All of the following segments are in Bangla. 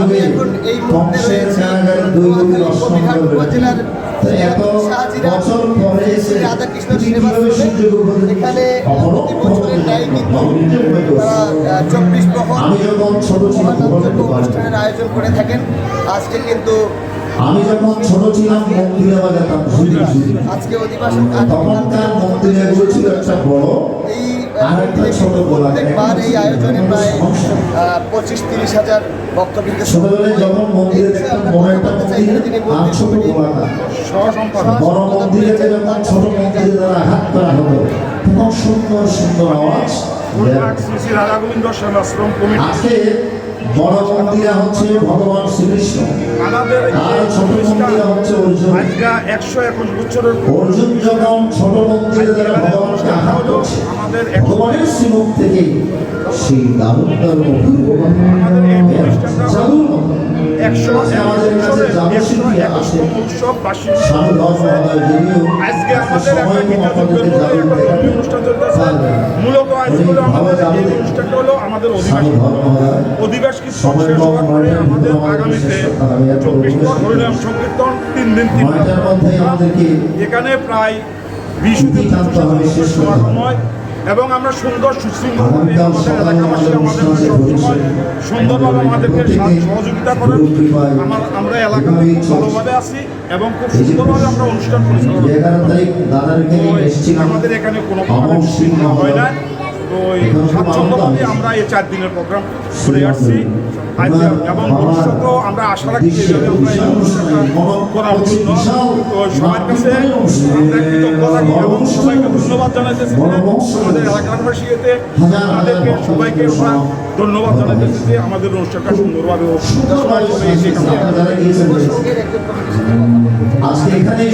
আমি এখন এই মুহূর্তে রয়েছি নোয়াখালী উপজেলার বছর পরে এসে রাধাকৃষ্ণ কীভাবে এখানে প্রতি বছরের ন্যায় কিন্তু চব্বিশ প্রহর অনুষ্ঠানের আয়োজন করে থাকেন আজকে কিন্তু আমি যখন ছোট ছিলাম মন্দিরে বাজাতাম আজকে অধিবাসন তখনকার মন্দিরে এগুলো ছিল একটা বড় প্রত্যেকবার এই আয়োজনে প্রায় পঁচিশ তিরিশ হাজার ভক্তবৃন্দ ছোটবেলায় যখন মন্দিরে দেখতাম মন্দির তিনি মন্দিরে তখন সুন্দর সুন্দর আওয়াজ। আজকে বড় মন্দিরে হচ্ছে ভগবান শ্রীকৃষ্ণ। আর ছোট মন্দিরে হচ্ছে একশো একুশ বছরের অর্জুন যখন ছোট মন্দিরে দ্বারা ভগবানকে আঘাত করছে, ভগবানের শ্রীমুখ থেকে সেই দারুণ দারুণ একশো একশো আজকে আমাদের একটা একটা দেখাতে অনুষ্ঠান চলতেছে মূলত আজকে হলো আমাদের এই অনুষ্ঠানটা হলো আমাদের অধিবাসী অধিবাস কীর্তন শেষ হওয়ার পরে আমাদের আগামীতে শেষ করতে হবে। এত চব্বিশ পর হরিনাম সংকীর্তন তিন দিন তিন এখানে প্রায় বিশ হবে। সময় এবং আমরা সুন্দর সুশৃঙ্খল আগামীকাল আমাদের সকালে এলাকাবাসী আমাদের আমাদের সবসময় সুন্দরভাবে আমাদেরকে সহযোগিতা করেন আমার আমরা এলাকা খুব ভালোভাবে আছি এবং খুব সুন্দরভাবে আমরা অনুষ্ঠান পরিচালনা আমাদের এখানে কোনো হয় না। খুব স্বাচ্ছন্দ্যভাবে আমরা এই চার দিনের প্রোগ্রাম করে আসছি। এবং ভবিষ্যতেও আমরা আশা এই করার জন্য সবার কাছে এবং সবাইকে ধন্যবাদ জানাইতেছি আমাদের এলাকাবাসী এতে আমাদেরকে, সবাইকে ধন্যবাদ জানাইতেছি যে আমাদের অনুষ্ঠানটা সুন্দরভাবে। আজকে এখানে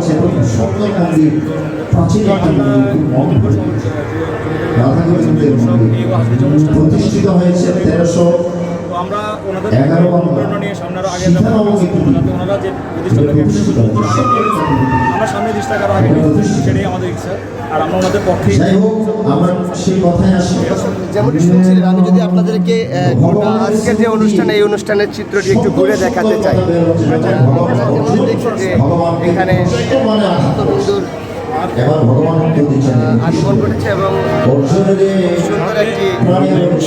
লাগছে এত সুন্দর মন্দির প্রাচীন একটা মন্দির খুব মন্দির রাধা গোবিন্দের মন্দির প্রতিষ্ঠিত হয়েছে তেরোশো আমরা ওনাদের অনুপ্রেরণা নিয়ে সামনে আগে। যাতে ওনারা যে প্রতিষ্ঠানটাকে আমরা সামনে দৃষ্টাকে আরও আগে সেটাই আমাদের ইচ্ছা। আর আমরা ওনাদের পক্ষেই যাই হোক আমরা সেই কথায় আসি। যেমনটি শুনছিলেন আমি যদি আপনাদেরকে গোটা আজকের যে অনুষ্ঠান এই অনুষ্ঠানের চিত্রটি একটু ঘুরে দেখাতে চাই। দেখছেন যে এখানে ভক্তবৃন্দুর আগমন ঘটেছে এবং সুন্দর একটি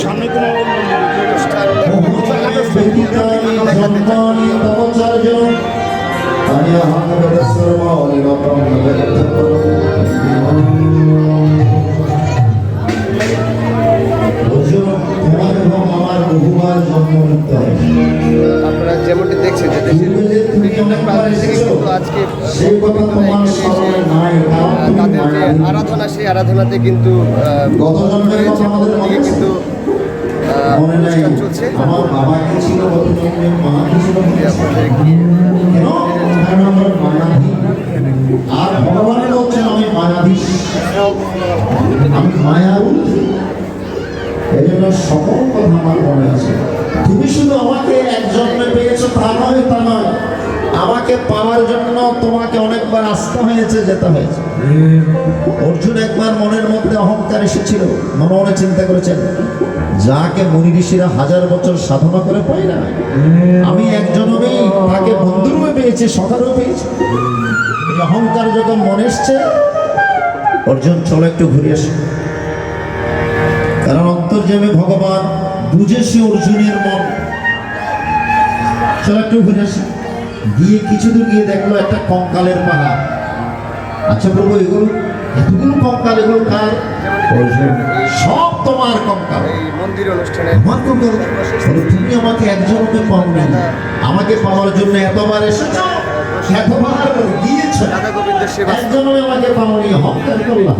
সামনে কোনো জন্মানি তপচার্য বহুবার জন্ম নিতে হয় আপনারা যেমনটি দেখছেন যে দেশের বিভিন্ন প্রান্ত থেকে কিন্তু আজকে তাদের যে আরাধনা সেই আরাধনাতে কিন্তু আমাদের? কিন্তু অনুষ্ঠান চলছে। আমার বাবা কি ছিল গত জন্মে মা কি ছিল যে আছে? আপনাদের আর ভগবানের হচ্ছেন আমি মায়াধী। আমি মায়ার। এই জন্য সকল কথা আমার মনে আছে। তুমি শুধু আমাকে এক জন্মে পেয়েছ তা নয় তা নয়। আমাকে পাওয়ার জন্য তোমাকে অনেকবার আসতে হয়েছে যেতে হয়েছে। অর্জুন একবার মনের মধ্যে অহংকার এসেছিল। মনে মনে চিন্তা করেছেন যাকে মুনি ঋষিরা হাজার বছর সাধনা করে পাই না, আমি একজন তাকে বন্ধুরূপে পেয়েছি সখারও পেয়েছি। অহংকার যখন মনে এসছে, অর্জুন, চলো একটু ঘুরে আসি। কারণ অন্তর্যামী ভগবান বুঝেছে অর্জুনের মন। চলো একটু ঘুরে আসি। গিয়ে কিছু দূর গিয়ে দেখল একটা কঙ্কালের পাহাড় আচ্ছা প্রভু, এগুলো এতগুলো কঙ্কাল এগুলো কার সব তোমার কঙ্কাল। মন্দির অনুষ্ঠানে আমার কঙ্কাল? তুমি আমাকে একজনকে পাওনি আমাকে পাওয়ার জন্য এতবার এসেছ এতবার গিয়েছ। একজনও আমাকে পাওনি। অহংকার করলাম